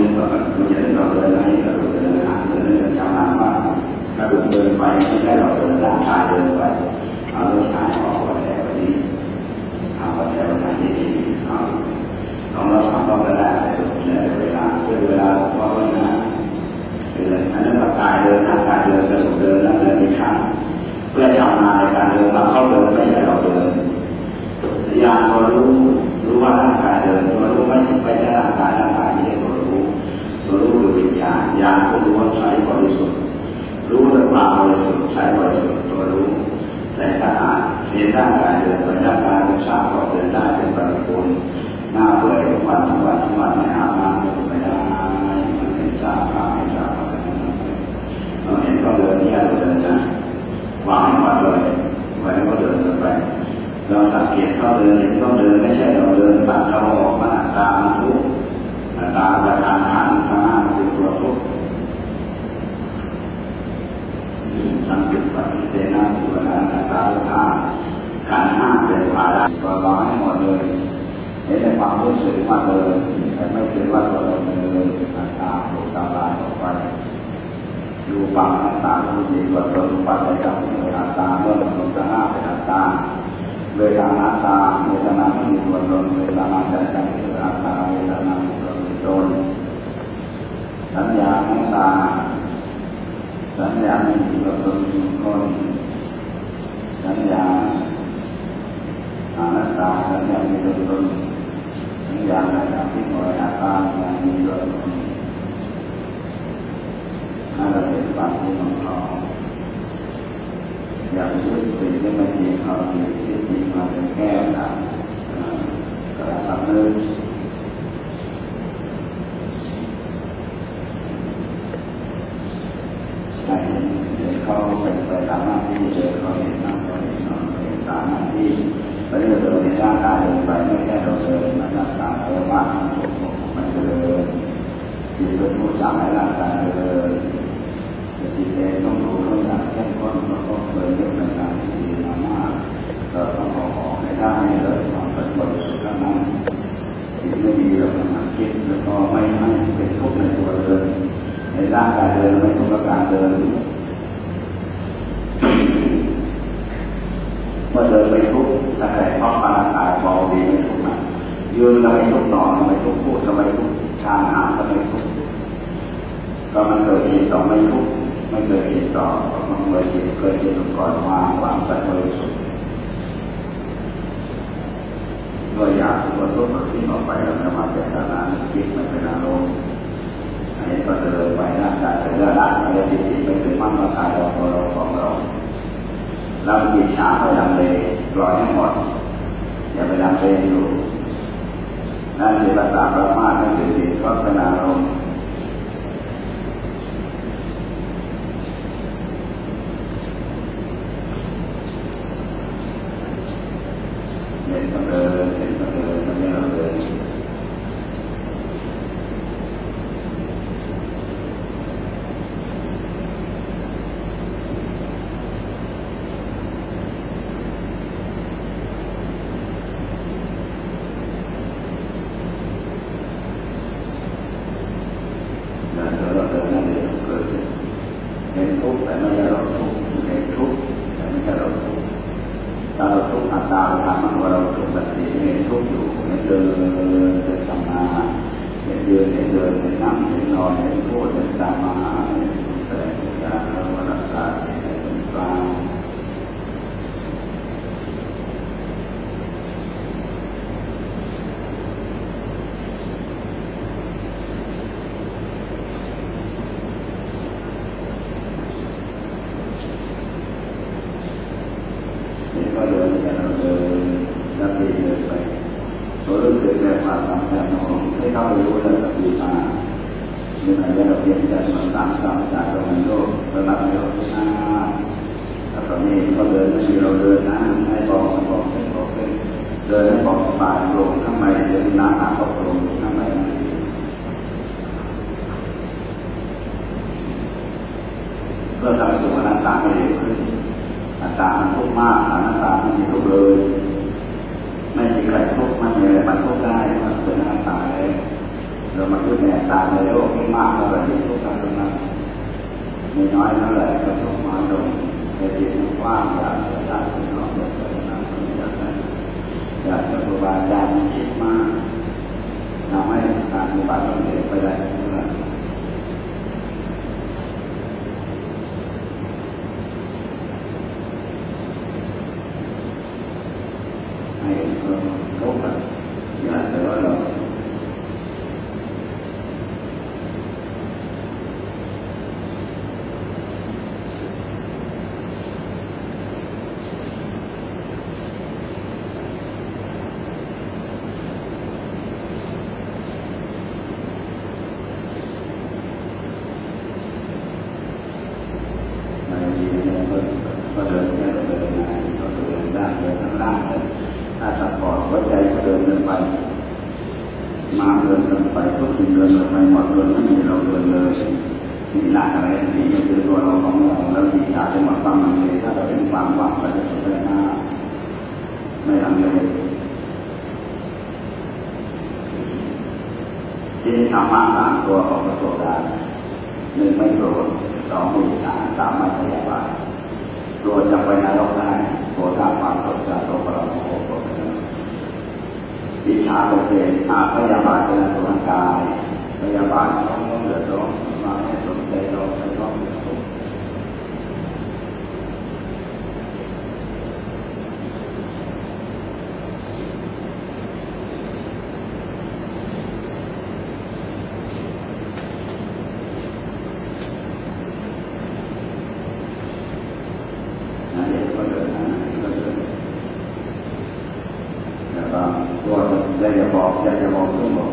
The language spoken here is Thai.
นึกว่าเราจะเราเดินอะไรเราเดินอาหาเดินจะจำนานว่ากระดูกเดินไปไม่ใช่เราเดินร่างกายเดินไปเอารถชายออกวันแรกวันนี้เอาวันแรกวันนี้ดีเอาลองเราทำต้องได้ในเวลาด้วยเวลาเพราว่านะเดินอันนั้นร่ากายเดินร่างกายเดินกระดูกเดินนั่นเดินไม่ข้าเพื่อชำนาในการเดินมาเข้าเดินไม่ใช่เราเดินยาตัวรู้รู้ว่าร่างกายเดินตัวรู้ไม่ไม่ใช่ร่างกายร่างกายไม่ใช่ตัวรู้ตัวรู้คือวิ ญาณก็รู้ว่าใช้บริสุทธิ์รู้ด้วยความบริสุทธิ์ใช้บริสุทธิ์ตัวรู้ใช้สะอาดเรียนร่างกายเดินไปร่างกายเป็นสาวก็เดินได้เป็นบริบูรณ์หน้าเปื่อยทุกวันทุกวันทุกวันไม่อาบน้ำไม่ได้มันเป็นสาวขาไม่สาวอะไรนั่นเราเห็นก็เดินนี่เราเดินนะวางให้หมดเลยไว้ก็เดินไปเราสังเกตเขาเดินเห็นเขาเดินไม่ใช่เราเดินตัดเราออกมาตามทุกตามประธานขัน ตัวทุกข์สังเกตปฏิเสธนะตัวนั้นตาตาขันห้ามเป็นภาระก็ร้อยหมดเลยเห็นในความรู้สึกว่าเดินแต่ไม่คิดว่าตัวเราเดินอัตตาถูตาลายออกไปดูฟังอัตาผู้ดีกว่าตนปัจจัยกับอัตตาเมื่อมันจะห้าเป็นอัตาเวทนาตาเวทนาไม่มีตัวตนเวทนาใจใจคืออาตาเวทนามีตัวตน สัญญาของตา สัญญาไม่มีตัวตนมีคนสัญญาอานัตตาสัญญามีตัวตนสัญญาในทางที่หน่วยอาตาไม่มีตัวตนนั่นเป็นความที่มันเขาอย่างยึดสิ่งที่ไม่จริงเอาสิ่งที่จริงมาเป็นแก้ต่างกระทำนึกให้เห็นเขาเป็นไปตามหน้าที่เดินเขาเห็นหน้าเขาเห็นนอนเห็นตามหน้าที่ไม่ได้เดินในร่างกายเดินไปไม่ใช่เราเดินมันร่างกายเดินว่ามันเดินจิ ตเป็นผู้สั่งให้ร่างกายเดินจิตเองต้องรู้ต้องอยากเข้มข้นแล้วก็เคยเรื่องในการที่ดีมามากเราต้องเอาออกให้ได้แล้วความเป็นบริสุทธิ์ทั้งนั้นจิตไม่ดีเราต้องหักคิดแล้วก็ไม่ให้เป็นทุกข์ในตัวเดินในร่างกายเดินไม่ทุกข์กับการเดินเมื่อเดินไปทุกข์แต่เพราะร่างกายเบาดีไม่ทุกข์นะยืนทำไมทุกข์นอนทำไมทุกข์พูดทำไมทุกข์ทานอาหารทำไมทุกข์ ก็มันเกิดเหตุต่อไม่ทุกข์ไม่เคยคิดต่อมันเคยคิดเคยคิดก่อนวางวางใจบริสุทธิ์ด้วอยากตัวทุกข์ที่ออกไปเราจะมาเจตนาคิดไม่เป็นอารมณ์อันนี้ก็เลยไปร่างกายเป็นเรื่องร่างกายจิตจิตไม่เป็นมั่นมาตายเราตัวเราของเราเราจิตช้าไปดังเลยปล่อยให้หมดอย่าไปดังเลยอยู่นั่นคือภาษาพระมานั่นคือจิตก็เป็นอารมณ์เห็นก็เดินเห็นก็เดินไม่เราเดินเดินเดินเราเดินนั่นเองเกิดเห็นทุกข์ แต่ไม่ใช่เราทุกข์เห็นทุกข์แต่ไม่ใช่เราทุกข์ถ้าเราทุกข์อัตตาทำมันว่าเราทุกข์แบบนี้เห็นทุกข์อยู่เห็นเดินเดินทำงานเห็นเดินเห็นเดินเห็นนั่งเห็นนอนเห็นพูดเห็นตามมาเห็นแสดงทุกอย่างแล้วก็รักษาเห็นเป็นกลางนี่ก็ เราเดินนักเรียนเดินไปเรารู้สึกในความสำคัญของให้เข้าไปรู้เรื่องสติมาเมื่อไหร่เราเรียนจะมาตามตามจากตรงนั้นโลกระดับเราที่หน้าแต่ตอนนี้ก็เดินไม่เราเดินนะให้บอกบอกให้บอกให้เดินให้บอกสบายลงข้างในเดินน้ำหาบอกลงข้างในเพื่อทำสุขอนัตตาให้เร็วขึ้น อัตตามันทุกข์มากอนัตตามันมีทุกข์เลย ไม่มีใครทุกข์ไม่มีอะไรมันทุกข์ได้มันเป็นอนัตตาเลยเรามาพูดแน่ตาในโลกที่มากเท่าไหร่ที่ทุกข์ทั้งนั้นมีน้อยเท่าไหร่ก็ต้องมาลงในจิตกว้างอยากจะสร้างสิ่งองเกิดขึ้นมาอยากจะได้อยากจะครูบาอาจารย์คิดมากทำให้การปฏิบัติของเด็กไปได้เมื่อให้เราพบกันอยากจะว่าเรา ในดีเนี่ยก็ก็เดินแค่เดินมาก็เดินได้ เดินทั้างเลยถ้าสัดปอดหัวใจก็เดินเดินไป มาเดินเดินไปทุกสิ่งเดินเดินไปหมดเดินไม่มีเราเดินเลยมีหลักอะไรที่จะคือตัวเราของเราแล้วดีชาจะหมดความมันเลยถ้าเราเป็นความว่างเราจะเดินหน้าไม่ลังเลที่นี่ธรรมะสามตัวของพระโสดาหนึ่งไม่โกรธสองไม่สาสามไม่พยาบาทโกรธจะไปนรกได้ โหน้าความสนใจของเราโมโหกรวิชาเป็นเองอาพยาบาทเป็นตัวกายพยาบาทต้องเดือดร้อนมาให้สนใจเรา แล้วก็ตัวจะได้จะบอกจะจะบอกเรื่องบอก